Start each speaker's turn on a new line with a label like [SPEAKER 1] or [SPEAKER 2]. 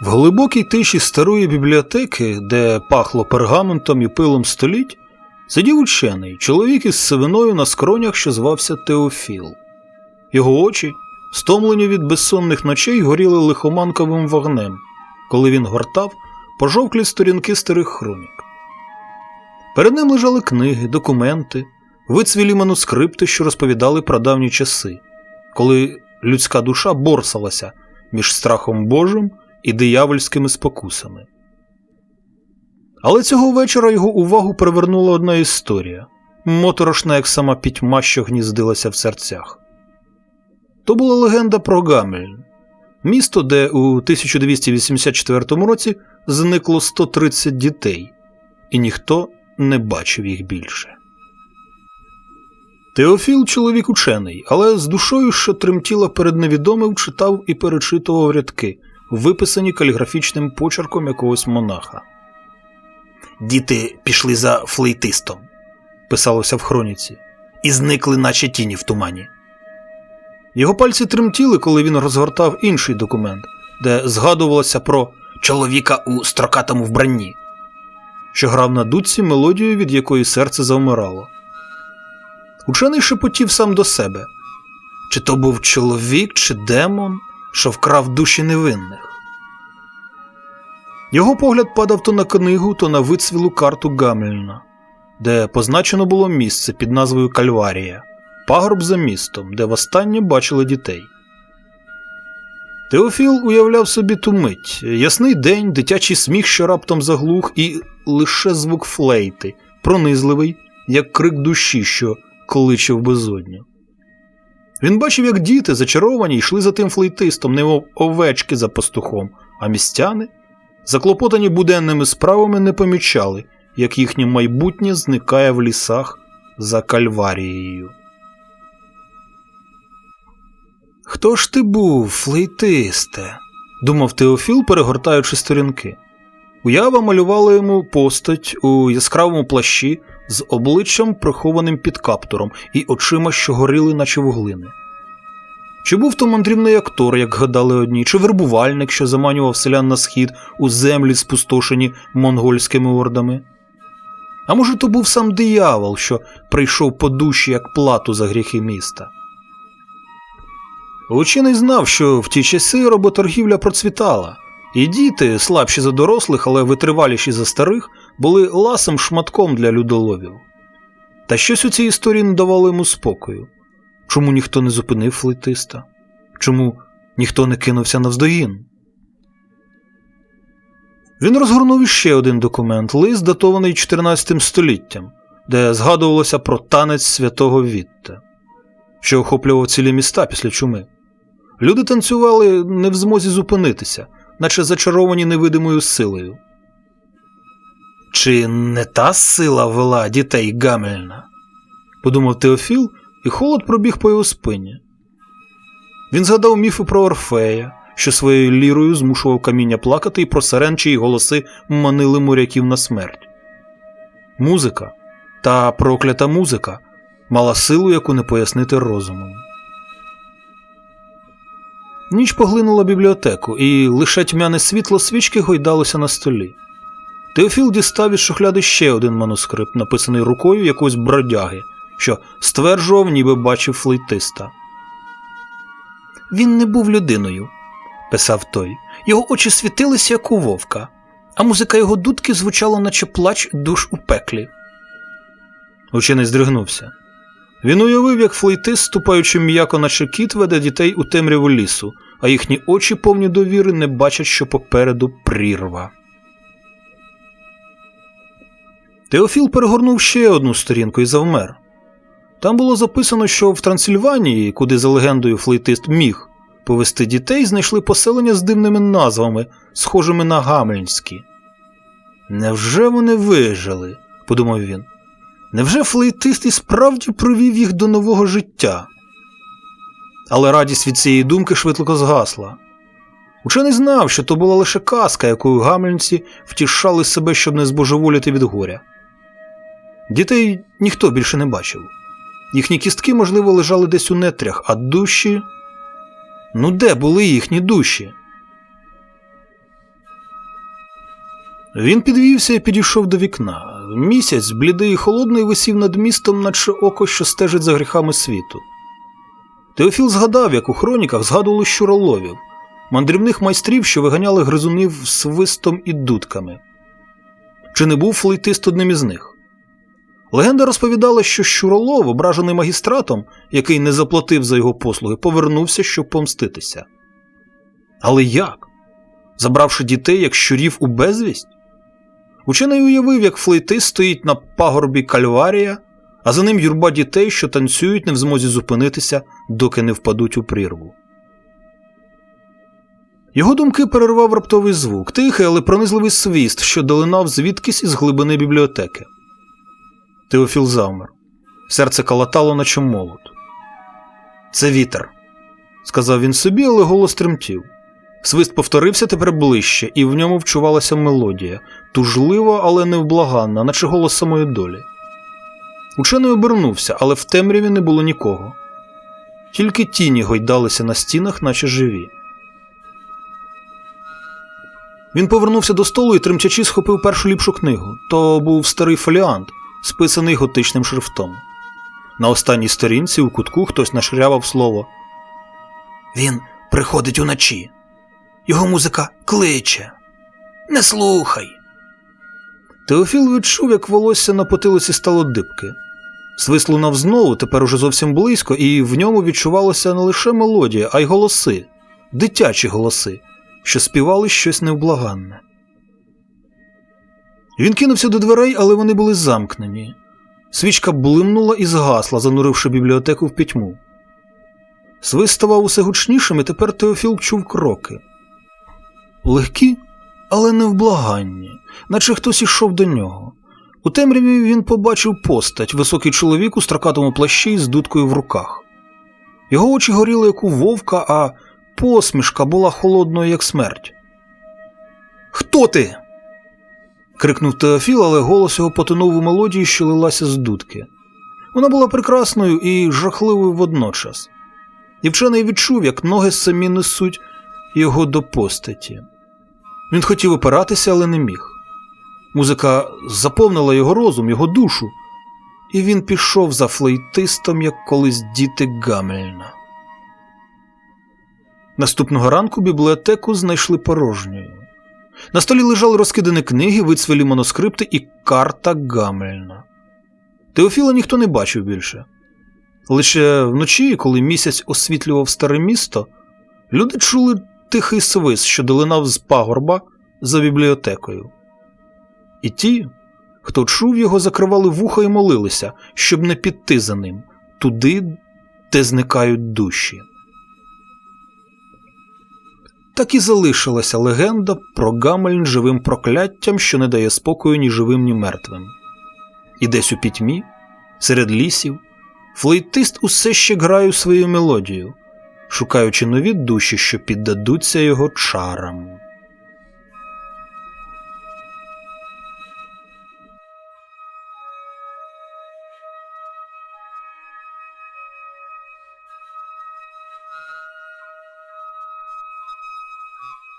[SPEAKER 1] В глибокій тиші старої бібліотеки, де пахло пергаментом і пилом століть, сидів учений, чоловік із сивиною на скронях, що звався Теофіл. Його очі, стомлені від безсонних ночей, горіли лихоманковим вогнем, коли він гортав пожовклі сторінки старих хронік. Перед ним лежали книги, документи, вицвілі манускрипти, що розповідали про давні часи, коли людська душа борсалася між страхом Божим і диявольськими спокусами. Але цього вечора його увагу привернула одна історія, моторошна, як сама пітьма, що гніздилася в серцях. То була легенда про Гамельн, місто, де у 1284 році зникло 130 дітей, і ніхто не бачив їх більше. Теофіл чоловік учений, але з душою, що тремтіла перед невідомим, читав і перечитував рядки, виписані каліграфічним почерком якогось монаха. Діти пішли за флейтистом, писалося в хроніці, і зникли, наче тіні в тумані. Його пальці тремтіли, коли він розгортав інший документ, де згадувалося про чоловіка у строкатому вбранні, що грав на дудці мелодію, від якої серце завмирало. Учений шепотів сам до себе чи то був чоловік, чи демон, що вкрав душі невинних. Його погляд падав то на книгу, то на вицвілу карту Гамельна, де позначено було місце під назвою Кальварія, пагорб за містом, де востаннє бачили дітей. Теофіл уявляв собі ту мить ясний день, дитячий сміх, що раптом заглух, і лише звук флейти, пронизливий, як крик душі, що кличе в безодню. Він бачив, як діти, зачаровані, йшли за тим флейтистом, немов овечки за пастухом, а містяни, заклопотані буденними справами, не помічали, як їхнє майбутнє зникає в лісах за кальварією. Хто ж ти був, флейтисте? думав Теофіл, перегортаючи сторінки. Уява малювала йому постать у яскравому плащі з обличчям, прихованим під каптуром, і очима, що горіли, наче вуглини. Чи був то мандрівний актор, як гадали одні, чи вербувальник, що заманював селян на схід у землі, спустошені монгольськими ордами? А може, то був сам диявол, що прийшов по душі як плату за гріхи міста? Учений знав, що в ті часи роботоргівля процвітала, і діти, слабші за дорослих, але витриваліші за старих, були ласим шматком для людоловів. Та щось у цій історії не давало йому спокою. Чому ніхто не зупинив флейтиста? Чому ніхто не кинувся навздогін? Він розгорнув іще один документ, лист, датований 14 століттям, де згадувалося про танець святого Вітта, що охоплював цілі міста після чуми. Люди танцювали не в змозі зупинитися, наче зачаровані невидимою силою. Чи не та сила вела дітей Гамельна? подумав Теофіл, і холод пробіг по його спині. Він згадав міфи про Орфея, що своєю лірою змушував каміння плакати і про сирен, чиї голоси манили моряків на смерть. Музика, та проклята музика, мала силу, яку не пояснити розумом. Ніч поглинула бібліотеку, і лише тьмяне світло свічки гойдалося на столі. Теофіл дістав із шухляди ще один манускрипт, написаний рукою якогось бродяги, що стверджував, ніби бачив флейтиста. Він не був людиною, писав той. Його очі світилися, як у вовка, а музика його дудки звучала, наче плач душ у пеклі. Учений здригнувся. Він уявив, як флейтист, ступаючи м'яко наче кіт, веде дітей у темряву лісу, а їхні очі, повні довіри, не бачать, що попереду прірва. Теофіл перегорнув ще одну сторінку і завмер. Там було записано, що в Трансильванії, куди за легендою флейтист міг повести дітей, знайшли поселення з дивними назвами, схожими на гамельнські. Невже вони вижили? подумав він. Невже флейтист і справді провів їх до нового життя? Але радість від цієї думки швидко згасла. Учений знав, що то була лише казка, якою гамельнці втішали себе, щоб не збожеволіти від горя. Дітей ніхто більше не бачив. Їхні кістки, можливо, лежали десь у нетрях, а душі. Ну де були їхні душі? Він підвівся і підійшов до вікна. Місяць, блідий і холодний, висів над містом, наче око, що стежить за гріхами світу. Теофіл згадав, як у хроніках згадували щуроловів, мандрівних майстрів, що виганяли гризунів свистом і дудками. Чи не був флейтист одним із них? Легенда розповідала, що щуролов, ображений магістратом, який не заплатив за його послуги, повернувся, щоб помститися. Але як? Забравши дітей, як щурів у безвість? Учений уявив, як флейтист стоїть на пагорбі Кальварія, а за ним юрба дітей, що танцюють, не в змозі зупинитися, доки не впадуть у прірву. Його думки перервав раптовий звук, тихий, але пронизливий свіст, що долинав звідкись із глибини бібліотеки. Теофіл завмер. Серце калатало, наче молот. Це вітер, сказав він собі, але голос тремтів. Свист повторився тепер ближче, і в ньому вчувалася мелодія, тужлива, але невблаганна, наче голос самої долі. Учений обернувся, але в темряві не було нікого. Тільки тіні гойдалися на стінах, наче живі. Він повернувся до столу і тремтячи схопив першу ліпшу книгу. То був старий фоліант, списаний готичним шрифтом. На останній сторінці у кутку хтось нашрявав слово Він приходить уночі. Його музика кличе. Не слухай. Теофіл відчув, як волосся на потилиці стало дибки. Свист лунав знову, тепер уже зовсім близько, і в ньому відчувалася не лише мелодія, а й голоси, дитячі голоси, що співали щось невблаганне. Він кинувся до дверей, але вони були замкнені. Свічка блимнула і згасла, зануривши бібліотеку в пітьму. Свист ставав усе гучнішим, і тепер Теофіл чув кроки. Легкі, але невблаганні, наче хтось ішов до нього. У темряві він побачив постать, високий чоловік у стракатому плащі з дудкою в руках. Його очі горіли, як у вовка, а посмішка була холодною, як смерть. Хто ти? Крикнув Теофіл, але голос його потонув у мелодії, що лилася з дудки. Вона була прекрасною і жахливою водночас. І вчений відчув, як ноги самі несуть його до постаті. Він хотів опиратися, але не міг. Музика заповнила його розум, його душу, і він пішов за флейтистом, як колись діти Гамельна. Наступного ранку бібліотеку знайшли порожньою. На столі лежали розкидані книги, вицвілі манускрипти і карта Гамельна. Теофіла ніхто не бачив більше. Лише вночі, коли місяць освітлював старе місто, люди чули тихий свист, що долинав з пагорба за бібліотекою. І ті, хто чув його, закривали вуха і молилися, щоб не піти за ним туди, де зникають душі. Так і залишилася легенда про Гамельн живим прокляттям, що не дає спокою ні живим, ні мертвим. І десь у пітьмі, серед лісів, флейтист усе ще грає свою мелодію, шукаючи нові душі, що піддадуться його чарам. you